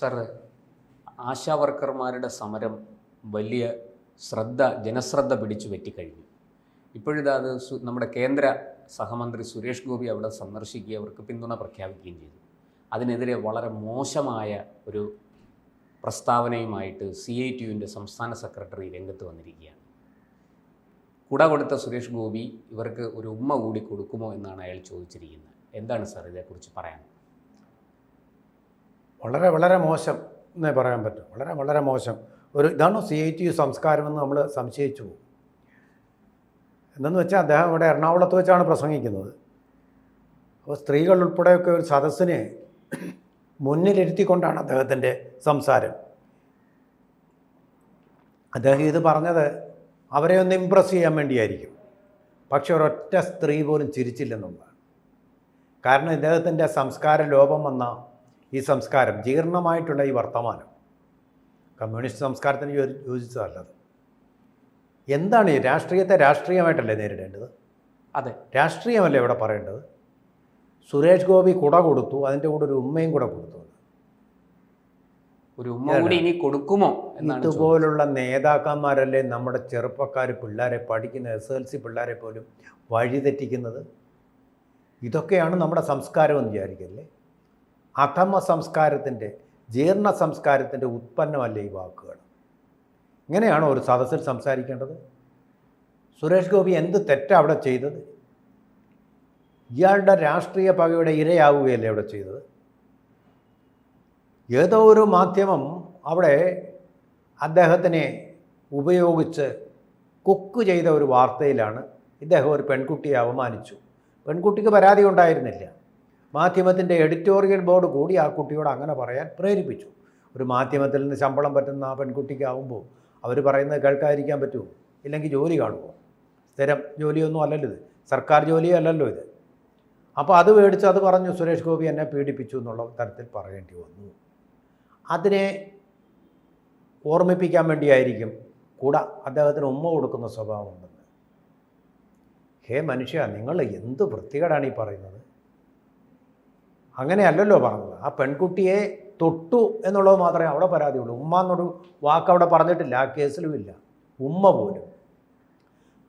Sir ASHA വർക്കർമാരുടെ സമരം വലിയ ശ്രദ്ധ ജനശ്രദ്ധ പിടിച്ചു പറ്റിക്കഴിഞ്ഞു ഇപ്പോഴിതാ അത് നമ്മുടെ കേന്ദ്ര സഹമന്ത്രി സുരേഷ് ഗോപി അവിടെ സന്ദർശിക്കുകയും അവർക്ക് പിന്തുണ പ്രഖ്യാപിക്കുകയും ചെയ്തു. അതിനെതിരെ വളരെ മോശമായ ഒരു പ്രസ്താവനയുമായിട്ട് സി ഐ ടി യുവിന്റെ സംസ്ഥാന സെക്രട്ടറി രംഗത്ത് വന്നിരിക്കുകയാണ്. കുട കൊടുത്ത സുരേഷ് ഗോപി ഇവർക്ക് ഒരു ഉമ്മ കൂടി കൊടുക്കുമോ എന്നാണ് അയാൾ ചോദിച്ചിരിക്കുന്നത്. എന്താണ് സാർ ഇതേക്കുറിച്ച് പറയാൻ? വളരെ വളരെ മോശം എന്നേ പറയാൻ പറ്റും. വളരെ വളരെ മോശം. ഒരു ഇതാണോ സി ഐ ടി യു സംസ്കാരമെന്ന് നമ്മൾ സംശയിച്ചു പോകും. എന്തെന്ന് വെച്ചാൽ അദ്ദേഹം ഇവിടെ എറണാകുളത്ത് വെച്ചാണ് പ്രസംഗിക്കുന്നത്. അപ്പോൾ സ്ത്രീകൾ ഉൾപ്പെടെയൊക്കെ ഒരു സദസ്സിനെ മുന്നിലിരുത്തിക്കൊണ്ടാണ് അദ്ദേഹത്തിന്റെ സംസാരം. അദ്ദേഹം ഇത് പറഞ്ഞത് അവരെ ഒന്ന് ഇമ്പ്രസ് ചെയ്യാൻ വേണ്ടിയായിരിക്കും. പക്ഷെ ഒരൊറ്റ സ്ത്രീ പോലും ചിരിച്ചില്ലെന്നുള്ളതാണ്. കാരണം ഇദ്ദേഹത്തിന്റെ സംസ്കാര ലോപം വന്ന ഈ സംസ്കാരം ജീർണമായിട്ടുള്ള ഈ വർത്തമാനം. കമ്മ്യൂണിസ്റ്റ് സംസ്കാരത്തിന് യോജിച്ചതല്ലത് എന്താണ് ഈ രാഷ്ട്രീയത്തെ രാഷ്ട്രീയമായിട്ടല്ലേ നേരിടേണ്ടത്? അതെ. രാഷ്ട്രീയമല്ലേ ഇവിടെ പറയേണ്ടത്? സുരേഷ് ഗോപി കുട കൊടുത്തു അതിന്റെ കൂടെ ഒരു ഉമ്മയും കൂടെ കൊടുത്തു. ഒരു ഉമ്മ കൂടി ഇനി കൊടുക്കുമോ ഇതുപോലുള്ള നേതാക്കന്മാരല്ലേ നമ്മുടെ ചെറുപ്പക്കാർ പിള്ളേരെ പഠിക്കുന്ന എസ് എൽ സി പിള്ളേരെ പോലും വഴിതെറ്റിക്കുന്നത്? ഇതൊക്കെയാണ് നമ്മുടെ സംസ്കാരം എന്ന് വിചാരിക്കല്ലേ? അധമ സംസ്കാരത്തിന്റെ ജീർണ സംസ്കാരത്തിന്റെ ഉത്പന്നമല്ലേ ഈ വാക്കുകൾ ഇങ്ങനെയാണോ ഒരു സദസ്സിൽ സംസാരിക്കേണ്ടത്? സുരേഷ് ഗോപി എന്ത് തെറ്റാണ് അവിടെ ചെയ്തത്? ഇയാളുടെ രാഷ്ട്രീയ പകയുടെ ഇരയാവുകയല്ലേ അവിടെ ചെയ്തത്? ഏതോ ഒരു മാധ്യമം അവിടെ അദ്ദേഹത്തിനെ ഉപയോഗിച്ച് കുക്ക് ചെയ്ത ഒരു വാർത്തയിലാണ്. ഇദ്ദേഹം ഒരു പെൺകുട്ടിയെ അവമാനിച്ചു പെൺകുട്ടിക്ക് പരാതി ഉണ്ടായിരുന്നില്ല. മാധ്യമത്തിന്റെ എഡിറ്റോറിയൽ ബോർഡ് കൂടി ആ കുട്ടിയോട് അങ്ങനെ പറയാൻ പ്രേരിപ്പിച്ചു. ഒരു മാധ്യമത്തിൽ നിന്ന് ശമ്പളം പറ്റുന്ന ആ പെൺകുട്ടിക്കാവുമ്പോൾ അവർ പറയുന്നത് കേൾക്കാതിരിക്കാൻ പറ്റുമോ? ഇല്ലെങ്കിൽ ജോലി കാണുമോ? സ്ഥിരം ജോലിയൊന്നും അല്ലല്ലോ ഇത്. സർക്കാർ ജോലിയും അല്ലല്ലോ ഇത്. അപ്പോൾ അത് മേടിച്ച് അത് പറഞ്ഞു സുരേഷ് ഗോപി എന്നെ പീഡിപ്പിച്ചു എന്നുള്ള തരത്തിൽ പറയേണ്ടി വന്നു. അതിനെ ഓർമ്മിപ്പിക്കാൻ വേണ്ടിയായിരിക്കും കൂടെ അദ്ദേഹത്തിന് ഉമ്മ കൊടുക്കുന്ന സ്വഭാവമുണ്ടെന്ന്. ഹേ മനുഷ്യ നിങ്ങൾ എന്ത് വൃത്തികേടാണ് ഈ പറയുന്നത്? അങ്ങനെയല്ലല്ലോ പറഞ്ഞത്. ആ പെൺകുട്ടിയെ തൊട്ടു എന്നുള്ളത് മാത്രമേ അവിടെ പരാതിയുള്ളൂ. ഉമ്മ എന്നൊരു വാക്ക് അവിടെ പറഞ്ഞിട്ടില്ല. ആ കേസിലും ഇല്ല. ഉമ്മ പോലും.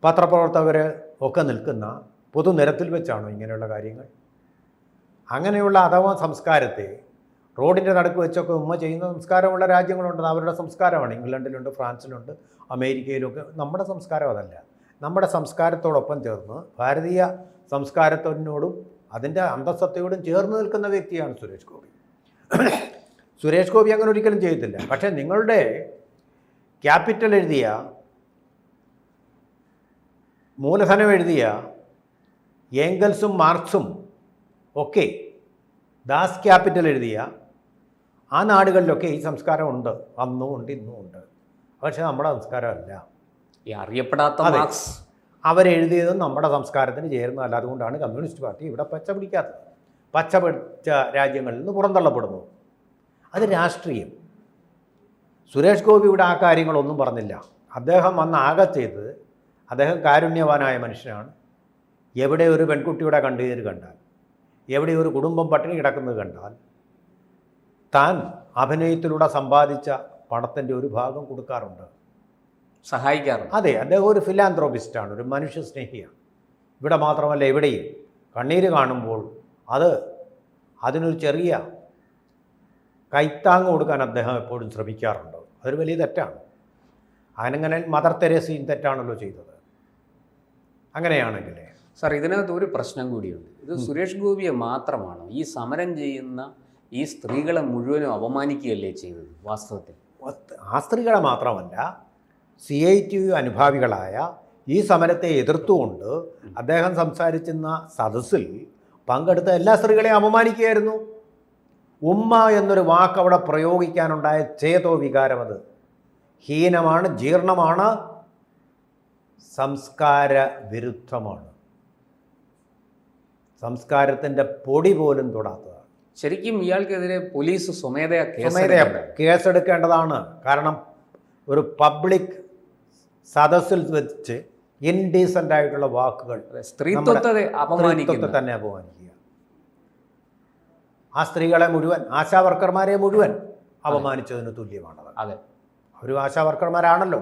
പത്രപ്രവർത്തകർ ഒക്കെ നിൽക്കുന്ന പൊതുനിരത്തിൽ വെച്ചാണോ ഇങ്ങനെയുള്ള കാര്യങ്ങൾ? അങ്ങനെയുള്ള അഥവാ സംസ്കാരത്തെ റോഡിന്റെ നടുക്ക് വെച്ചൊക്കെ ഉമ്മ ചെയ്യുന്ന സംസ്കാരമുള്ള രാജ്യങ്ങളുണ്ട്. അവരുടെ സംസ്കാരമാണ്. ഇംഗ്ലണ്ടിലുണ്ട് ഫ്രാൻസിലുണ്ട് അമേരിക്കയിലൊക്കെ. നമ്മുടെ സംസ്കാരം അതല്ല. നമ്മുടെ സംസ്കാരത്തോടൊപ്പം ചേർന്ന് ഭാരതീയ സംസ്കാരത്തിനോടും അതിന്റെ അന്തസ്സത്തയോടും ചേർന്ന് നിൽക്കുന്ന വ്യക്തിയാണ് സുരേഷ് ഗോപി. സുരേഷ് ഗോപി അങ്ങനെ ഒരിക്കലും ചെയ്യത്തില്ല പക്ഷേ നിങ്ങളുടെ ക്യാപിറ്റൽ എഴുതിയ മൂലധനം എഴുതിയ ഏംഗൽസും മാർക്സും ഒക്കെ ദാസ് ക്യാപിറ്റൽ എഴുതിയ ആ നാടുകളിലൊക്കെ ഈ സംസ്കാരം ഉണ്ട്. അന്നും ഉണ്ട് ഇന്നും ഉണ്ട്. പക്ഷേ നമ്മുടെ സംസ്കാരമല്ല ഈ അറിയപ്പെടാത്ത മാർക്സ് അവരെഴുതിയതും നമ്മുടെ സംസ്കാരത്തിന് ചേരുന്നതല്ല. അതുകൊണ്ടാണ് കമ്മ്യൂണിസ്റ്റ് പാർട്ടി ഇവിടെ പച്ച പിടിക്കാത്തത്. പച്ച പിടിച്ച രാജ്യങ്ങളിൽ നിന്ന് പുറന്തള്ളപ്പെടുന്നു. അത് രാഷ്ട്രീയം. സുരേഷ് ഗോപി ഇവിടെ ആ കാര്യങ്ങളൊന്നും പറഞ്ഞില്ല. അദ്ദേഹം വന്ന് ആകെ ചെയ്തത് അദ്ദേഹം കാരുണ്യവാനായ മനുഷ്യനാണ്. എവിടെ ഒരു പെൺകുട്ടിയുടെ കണ്ണീര് കണ്ടാൽ എവിടെ ഒരു കുടുംബം പട്ടിണി കിടക്കുന്നത് കണ്ടാൽ താൻ അഭിനയത്തിലൂടെ സമ്പാദിച്ച പണത്തിന്റെ ഒരു ഭാഗം കൊടുക്കാറുണ്ട്. സഹായിക്കാറുണ്ട്. അതെ അദ്ദേഹം ഒരു ഫിലാന്ത്രോപിസ്റ്റാണ് ഒരു മനുഷ്യ സ്നേഹിയാണ് ഇവിടെ മാത്രമല്ല എവിടെയും കണ്ണീര് കാണുമ്പോൾ അത് അതിനൊരു ചെറിയ കൈത്താങ് കൊടുക്കാൻ അദ്ദേഹം എപ്പോഴും ശ്രമിക്കാറുണ്ട്. അതൊരു വലിയ തെറ്റാണ്. അങ്ങനെ മദർ തെരേസയും തെറ്റാണല്ലോ ചെയ്തത്. അങ്ങനെയാണെങ്കിൽ. സാർ ഇതിനകത്ത് ഒരു പ്രശ്നം കൂടിയുണ്ട്. ഇത് സുരേഷ് ഗോപിയെ മാത്രമാണോ ഈ സമരം ചെയ്യുന്ന ഈ സ്ത്രീകളെ മുഴുവനും അപമാനിക്കുകയല്ലേ ചെയ്തത് വാസ്തവത്തിൽ? ആ സ്ത്രീകളെ മാത്രമല്ല സി ഐ ടി യു അനുഭാവികളായ ഈ സമരത്തെ എതിർത്തുകൊണ്ട് അദ്ദേഹം സംസാരിച്ചിരുന്ന സദസ്സിൽ പങ്കെടുത്ത എല്ലാ സ്ത്രീകളെയും അപമാനിക്കുകയായിരുന്നു. ഉമ്മ എന്നൊരു വാക്ക് അവിടെ പ്രയോഗിക്കാനുണ്ടായ ചേതോ വികാരം അത്. ഹീനമാണ് ജീർണമാണ് സംസ്കാര വിരുദ്ധമാണ് സംസ്കാരത്തിന്റെ പൊടി പോലും തൊടാത്തതാണ്. ശരിക്കും ഇയാൾക്കെതിരെ പോലീസ് സ്വമേധയാ സ്വമേധയാ കേസ് കേസെടുക്കേണ്ടതാണ്. കാരണം ഒരു പബ്ലിക് സദസ്സിൽ വെച്ച് ഇൻഡീസന്റ് ആയിട്ടുള്ള വാക്കുകൾ സ്ത്രീത്വത്തെ അപമാനിക്കുന്നു തന്നെ അപമാനിക്കുക. ആ സ്ത്രീകളെ മുഴുവൻ ആശാ വർക്കർമാരെ മുഴുവൻ അപമാനിച്ചതിന് തുല്യമാണത്. അതെ. അവർ ആശാ വർക്കർമാരാണല്ലോ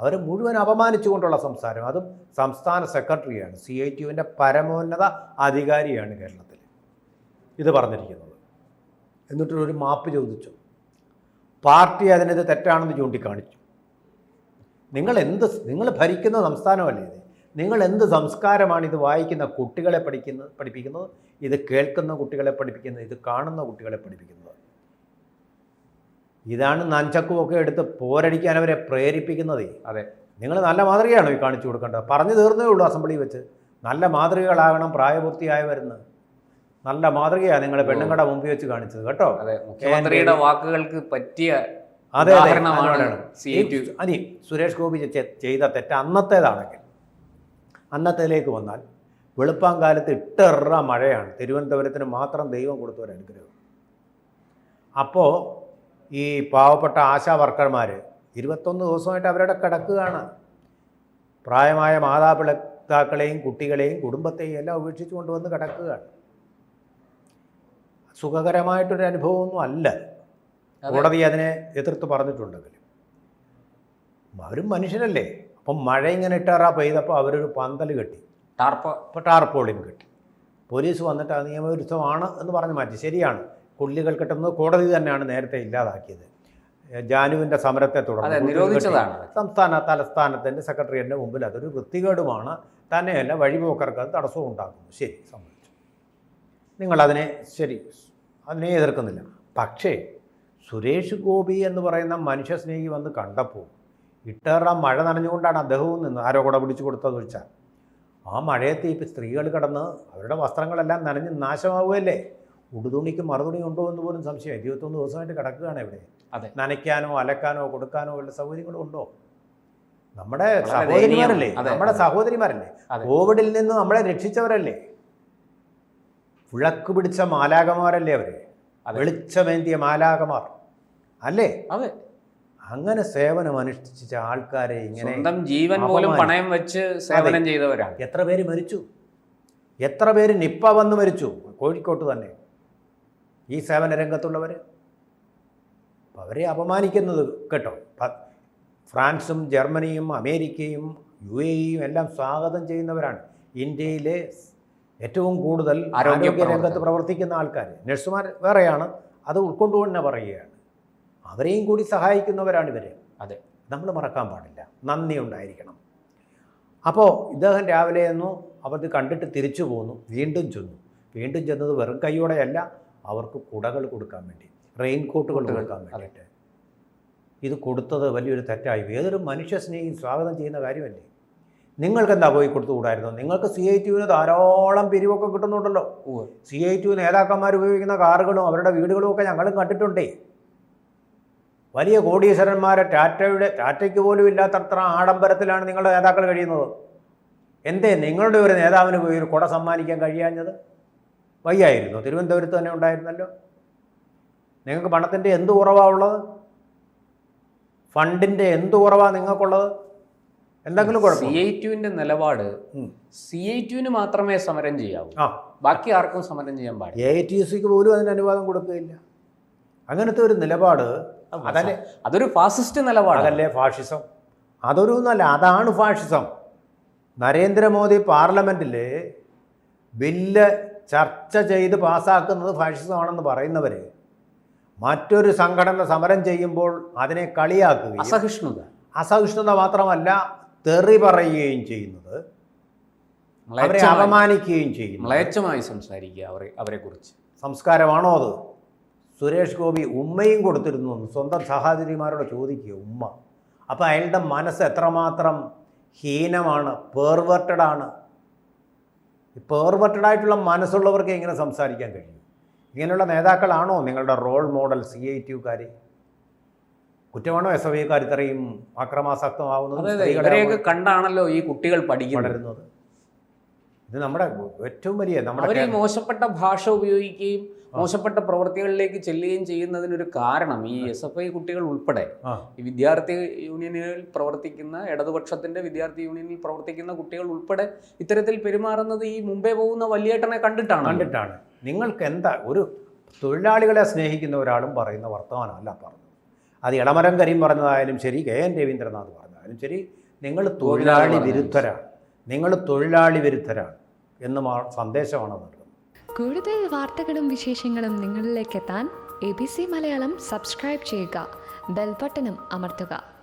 അവർ മുഴുവൻ അപമാനിച്ചുകൊണ്ടുള്ള സംസാരം. അതും സംസ്ഥാന സെക്രട്ടറിയാണ് സി ഐ ടി യുവിന്റെ പരമോന്നത അധികാരിയാണ് കേരളത്തിൽ. ഇത് പറഞ്ഞിരിക്കുന്നത്. എന്നിട്ടൊരു മാപ്പ് ചോദിച്ചു. പാർട്ടി അതിനത് തെറ്റാണെന്ന് ചൂണ്ടിക്കാണിച്ചു. നിങ്ങൾ എന്ത് നിങ്ങൾ ഭരിക്കുന്ന സംസ്ഥാനമല്ലേ ഇത്? നിങ്ങൾ എന്ത് സംസ്കാരമാണ് ഇത് വായിക്കുന്ന കുട്ടികളെ പഠിക്കുന്നത് പഠിപ്പിക്കുന്നത്? ഇത് കേൾക്കുന്ന കുട്ടികളെ പഠിപ്പിക്കുന്നത്? ഇത് കാണുന്ന കുട്ടികളെ പഠിപ്പിക്കുന്നത്? ഇതാണ് നഞ്ചക്കുമൊക്കെ എടുത്ത് പോരടിക്കാൻ അവരെ പ്രേരിപ്പിക്കുന്നതേ. അതെ. നിങ്ങൾ നല്ല മാതൃകയാണോ ഈ കാണിച്ചു കൊടുക്കേണ്ടത്? പറഞ്ഞു തീർന്നേ ഉള്ളൂ അസംബ്ലി വെച്ച്. നല്ല മാതൃകകളാകണം പ്രായപൂർത്തിയായവരെന്ന്. നല്ല മാതൃകയാണ് നിങ്ങളെ പെണ്ണുങ്ങളുടെ മുമ്പിൽ വെച്ച് കാണിച്ചത് കേട്ടോ? അതെ മുഖ്യമന്ത്രിയുടെ വാക്കുകൾക്ക് പറ്റിയ അതെ അനി സുരേഷ് ഗോപി ചെയ്ത തെറ്റ് അന്നത്തേതാണെങ്കിൽ അന്നത്തേലേക്ക് വന്നാൽ വെളുപ്പാങ്കാലത്ത് ഇട്ടെറ മഴയാണ്. തിരുവനന്തപുരത്തിന് മാത്രം ദൈവം കൊടുത്ത ഒരു അനുഗ്രഹം. അപ്പോൾ ഈ പാവപ്പെട്ട ആശാ വർക്കർമാർ ഇരുപത്തൊന്ന് ദിവസമായിട്ട് അവരുടെ കിടക്കുകയാണ്. പ്രായമായ മാതാപിതാക്കളെയും കുട്ടികളെയും കുടുംബത്തെയും എല്ലാം ഉപേക്ഷിച്ചു കൊണ്ടുവന്ന് കിടക്കുകയാണ്. സുഖകരമായിട്ടൊരു അനുഭവമൊന്നും അല്ല. കോടതി അതിനെ എതിർത്ത് പറഞ്ഞിട്ടുണ്ടെങ്കിലും. അവരും മനുഷ്യരല്ലേ. അപ്പം മഴ ഇങ്ങനെ ഇട്ടാറാ പെയ്തപ്പോൾ അവരൊരു പന്തൽ കെട്ടി. ടാർപ്പ. ഇപ്പോൾ കെട്ടി. പോലീസ് വന്നിട്ട് ആ നിയമവിരുദ്ധമാണ് എന്ന് പറഞ്ഞ് മാറ്റി. ശരിയാണ്. കുള്ളികൾ കെട്ടുന്നത് കോടതി തന്നെയാണ് നേരത്തെ ഇല്ലാതാക്കിയത്. ജാനുവിന്റെ സമരത്തെ തുടർന്ന് സംസ്ഥാന തലസ്ഥാനത്തിന്റെ സെക്രട്ടറിയുടെ മുമ്പിൽ അതൊരു വൃത്തികേടുമാണ്. തന്നെയല്ല വഴിപോക്കർക്ക് അത് തടസ്സവും ഉണ്ടാക്കുന്നു. ശരി സമ്മതിച്ചു. നിങ്ങളതിനെ ശരി അതിനെ എതിർക്കുന്നില്ല. പക്ഷേ സുരേഷ് ഗോപി എന്ന് പറയുന്ന മനുഷ്യസ്നേഹി വന്ന് കണ്ടപ്പോൾ ഇട്ടേറ മഴ നനഞ്ഞുകൊണ്ടാണ് അദ്ദേഹവും നിന്ന് ആരോ കൂടെ പിടിച്ചു കൊടുത്തതെന്ന് വെച്ചാൽ ആ മഴയത്ത് ഇപ്പം സ്ത്രീകൾ കിടന്ന് അവരുടെ വസ്ത്രങ്ങളെല്ലാം നനഞ്ഞ് നാശമാവുകയല്ലേ? ഉടുതുണിക്ക് മറുതുണി ഉണ്ടോ എന്ന് പോലും സംശയം. ഇരുപത്തൊന്ന് ദിവസമായിട്ട് കിടക്കുകയാണ് ഇവിടെ. അതെ. നനയ്ക്കാനോ അലക്കാനോ കൊടുക്കാനോ ഉള്ള സൗകര്യങ്ങളും ഉണ്ടോ? നമ്മുടെ സഹോദരിമാരല്ലേ? നമ്മുടെ സഹോദരിമാരല്ലേ. കോവിഡിൽ നിന്ന് നമ്മളെ രക്ഷിച്ചവരല്ലേ? വിളക്ക് പിടിച്ച മാലാകമാരല്ലേ അവർ. വെളിച്ചമേന്തിയ മാലാകമാർ. അല്ലേ? അതെ. അങ്ങനെ സേവനം അനുഷ്ഠിച്ച ആൾക്കാരെ ഇങ്ങനെ സ്വന്തം ജീവൻ പോലും പണയം വെച്ച് സേവനം ചെയ്തവരാണ്. എത്ര പേര് മരിച്ചു? എത്ര പേര് നിപ്പ വന്ന് മരിച്ചു? കോഴിക്കോട്ട് തന്നെ. ഈ സേവന രംഗത്തുള്ളവർ അപ്പോൾ അവരെ അപമാനിക്കുന്നത് കേട്ടോ. ഫ്രാൻസും ജർമ്മനിയും അമേരിക്കയും യു എയും എല്ലാം സ്വാഗതം ചെയ്യുന്നവരാണ്. ഇന്ത്യയിലെ ഏറ്റവും കൂടുതൽ ആരോഗ്യ ആരോഗ്യ രംഗത്ത് പ്രവർത്തിക്കുന്ന ആൾക്കാർ നഴ്സുമാർ വേറെയാണ്. അത് ഉൾക്കൊണ്ടുകൊണ്ട് തന്നെ പറയുകയാണ്. അവരെയും കൂടി സഹായിക്കുന്നവരാണ് ഇവർ അതെ. നമ്മൾ മറക്കാൻ പാടില്ല. നന്ദി ഉണ്ടായിരിക്കണം. അപ്പോൾ ഇദ്ദേഹം രാവിലെ എന്നു അവർ കണ്ടിട്ട് തിരിച്ചു പോന്നു വീണ്ടും ചെന്നു. വീണ്ടും ചെന്നത് വെറും കൈയോടെയല്ല അവർക്ക് കുടകൾ കൊടുക്കാൻ വേണ്ടി റെയിൻ കോട്ടുകൾ കൊടുക്കാൻ വേണ്ടിയിട്ട്. ഇത് കൊടുത്തത് വലിയൊരു തെറ്റായി. ഏതൊരു മനുഷ്യ സ്നേഹിയും സ്വാഗതം ചെയ്യുന്ന കാര്യമല്ലേ? നിങ്ങൾക്ക് എന്താ പോയി കൊടുത്തുകൂടായിരുന്നു നിങ്ങൾക്ക് സി ഐ ടിയുവിന് ധാരാളം പിരിവൊക്കെ കിട്ടുന്നുണ്ടല്ലോ. സി ഐ ടു നേതാക്കന്മാർ ഉപയോഗിക്കുന്ന കാറുകളും അവരുടെ വീടുകളും ഒക്കെ ഞങ്ങളും കണ്ടിട്ടുണ്ടേ. വലിയ കോടീശ്വരന്മാരെ ടാറ്റയുടെ ടാറ്റയ്ക്ക് പോലും ഇല്ലാത്തത്ര ആഡംബരത്തിലാണ് നിങ്ങളുടെ നേതാക്കൾ കഴിയുന്നത്. എന്തേ നിങ്ങളുടെ ഒരു നേതാവിന് പോയി ഒരു കുട സമ്മാനിക്കാൻ കഴിയാഞ്ഞത്? വയ്യായിരുന്നു. തിരുവനന്തപുരത്ത് തന്നെ ഉണ്ടായിരുന്നല്ലോ. നിങ്ങൾക്ക് പണത്തിന്റെ എന്ത് കുറവാണ് ഉള്ളത്? ഫണ്ടിന്റെ എന്ത് കുറവാണ് നിങ്ങൾക്കുള്ളത്? എന്തെങ്കിലും കുഴപ്പം? സി ഐ ടുവിന്റെ നിലപാട്. സി ഐ ടുവിന് മാത്രമേ സമരം ചെയ്യാവൂ. ആ. ബാക്കി ആർക്കും സമരം ചെയ്യാൻ പാടില്ല. എ ടി സിക്ക് പോലും അതിന് അനുവാദം കൊടുക്കുകയില്ല. അങ്ങനത്തെ ഒരു നിലപാട് അതല്ലേ അതൊരു ഫാസിസ്റ്റ് നിലപാട് അതല്ലേ ഫാഷിസം അതൊരു നല്ല അതാണ് ഫാഷിസം നരേന്ദ്രമോദി പാർലമെന്റിൽ ബില്ല് ചർച്ച ചെയ്ത് പാസ്സാക്കുന്നത് ഫാഷിസമാണെന്ന് പറയുന്നവർ മറ്റൊരു സംഘടന സമരം ചെയ്യുമ്പോൾ അതിനെ കളിയാക്കുകയും അസഹിഷ്ണുത. അസഹിഷ്ണുത മാത്രമല്ല തെറി പറയുകയും ചെയ്യുന്നത്. അവരെ അപമാനിക്കുകയും ചെയ്യുന്നു മ്ലേച്ഛമായി സംസാരിക്കുക അവരെ അവരെ കുറിച്ച് സംസ്കാരമാണോ അത്? സുരേഷ് ഗോപി ഉമ്മയും കൊടുത്തിരുന്നു എന്ന് സ്വന്തം സഹോദരിമാരോട് ചോദിക്കുക ഉമ്മ. അപ്പോൾ അയാളുടെ മനസ്സ് എത്രമാത്രം ഹീനമാണ് പേർവർട്ടഡ് ആണ്. പേർവർട്ടഡ് ആയിട്ടുള്ള മനസ്സുള്ളവർക്ക് എങ്ങനെ സംസാരിക്കാൻ കഴിയും. ഇങ്ങനെയുള്ള നേതാക്കളാണോ നിങ്ങളുടെ റോൾ മോഡൽ സി ഐ ടിയുകാർ കുറ്റമാണോ എസ് എഫ് ഐക്കാർ ഇത്രയും അക്രമാസക്തമാവുന്നത് കണ്ടാണല്ലോ ഈ കുട്ടികൾ പഠിക്കുന്നത്. ഇത് നമ്മുടെ ഏറ്റവും വലിയ നമ്മുടെ മോശപ്പെട്ട ഭാഷ ഉപയോഗിക്കുകയും മോശപ്പെട്ട പ്രവൃത്തികളിലേക്ക് ചെല്ലുകയും ചെയ്യുന്നതിനൊരു കാരണം ഈ എസ് എഫ് ഐ കുട്ടികൾ ഉൾപ്പെടെ. ഈ വിദ്യാർത്ഥി യൂണിയനിൽ പ്രവർത്തിക്കുന്ന ഇടതുപക്ഷത്തിന്റെ വിദ്യാർത്ഥി യൂണിയനിൽ പ്രവർത്തിക്കുന്ന കുട്ടികൾ ഉൾപ്പെടെ ഇത്തരത്തിൽ പെരുമാറുന്നത് ഈ മുമ്പേ പോകുന്ന വലിയേട്ടനെ കണ്ടിട്ടാണ്. കണ്ടിട്ടാണ്. നിങ്ങൾക്ക് എന്താ ഒരു തൊഴിലാളികളെ സ്നേഹിക്കുന്ന ഒരാളും പറയുന്ന വർത്തമാനമല്ല പറഞ്ഞത്. അത് ഇളമരം കരീം പറഞ്ഞതായാലും ശരി കെ എൻ രവീന്ദ്രനാഥ് പറഞ്ഞതായാലും ശരി നിങ്ങൾ തൊഴിലാളി വിരുദ്ധരാണ്. നിങ്ങൾ തൊഴിലാളി വിരുദ്ധരാണ് എന്ന് സന്ദേശമാണ് നൽകുന്നത്. കൂടുതൽ വാർത്തകളും വിശേഷങ്ങളും നിങ്ങളിലേക്ക് എത്താൻ A B C Malayalam subscribe ചെയ്യുക. ബെൽബട്ടനും അമർത്തുക.